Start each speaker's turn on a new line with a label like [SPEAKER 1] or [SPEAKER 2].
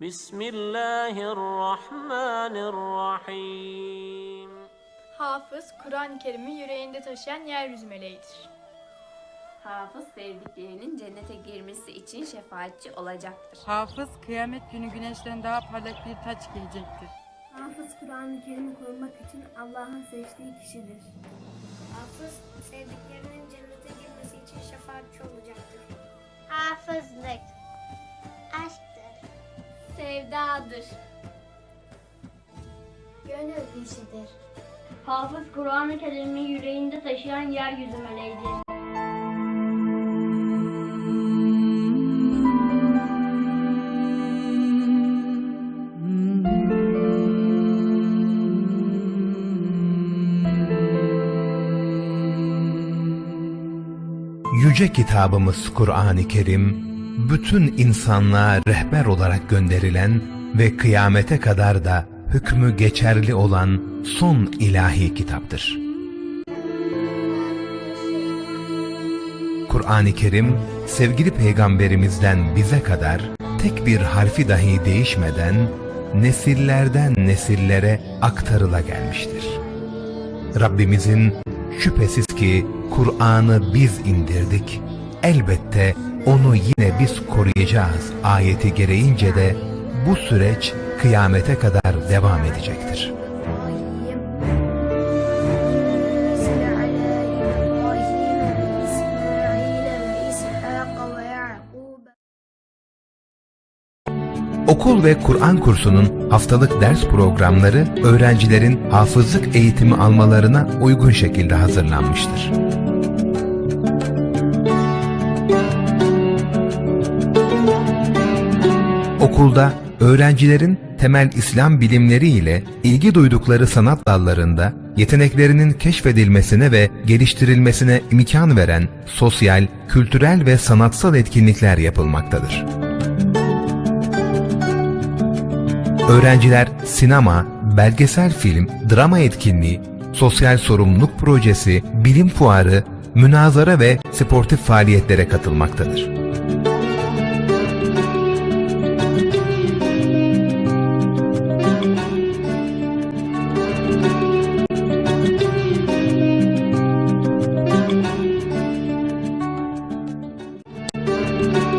[SPEAKER 1] Bismillahirrahmanirrahim.
[SPEAKER 2] Hafız, Kur'an-ı Kerim'i yüreğinde taşıyan yeryüzü meleğidir.
[SPEAKER 3] Hafız, sevdiklerinin cennete girmesi için şefaatçi olacaktır.
[SPEAKER 4] Hafız, kıyamet günü güneşten daha parlak bir taç giyecektir.
[SPEAKER 5] Hafız, Kur'an-ı Kerim'i korumak için Allah'ın seçtiği kişidir.
[SPEAKER 6] Hafız, sevdiklerinin cennete girmesi için şefaatçi olacaktır.
[SPEAKER 2] Sevdadır.
[SPEAKER 7] gönül işidir.
[SPEAKER 6] Hafız Kur'an-ı Kerim'i yüreğinde taşıyan yeryüzü meleğidir.
[SPEAKER 8] Yüce kitabımız Kur'an-ı Kerim, bütün insanlığa rehber olarak gönderilen ve kıyamete kadar da hükmü geçerli olan son ilahi kitaptır. Kur'an-ı Kerim, sevgili peygamberimizden bize kadar tek bir harfi dahi değişmeden nesillerden nesillere aktarıla gelmiştir. Rabbimizin şüphesiz ki Kur'an'ı biz indirdik. Elbette onu yine biz koruyacağız ayeti gereğince de bu süreç kıyamete kadar devam edecektir. Okul ve Kur'an kursunun haftalık ders programları öğrencilerin hafızlık eğitimi almalarına uygun şekilde hazırlanmıştır. Okulda öğrencilerin temel İslam bilimleri ile ilgi duydukları sanat dallarında yeteneklerinin keşfedilmesine ve geliştirilmesine imkan veren sosyal, kültürel ve sanatsal etkinlikler yapılmaktadır. Öğrenciler sinema, belgesel film, drama etkinliği, sosyal sorumluluk projesi, bilim fuarı, münazara ve sportif faaliyetlere katılmaktadır. Thank you.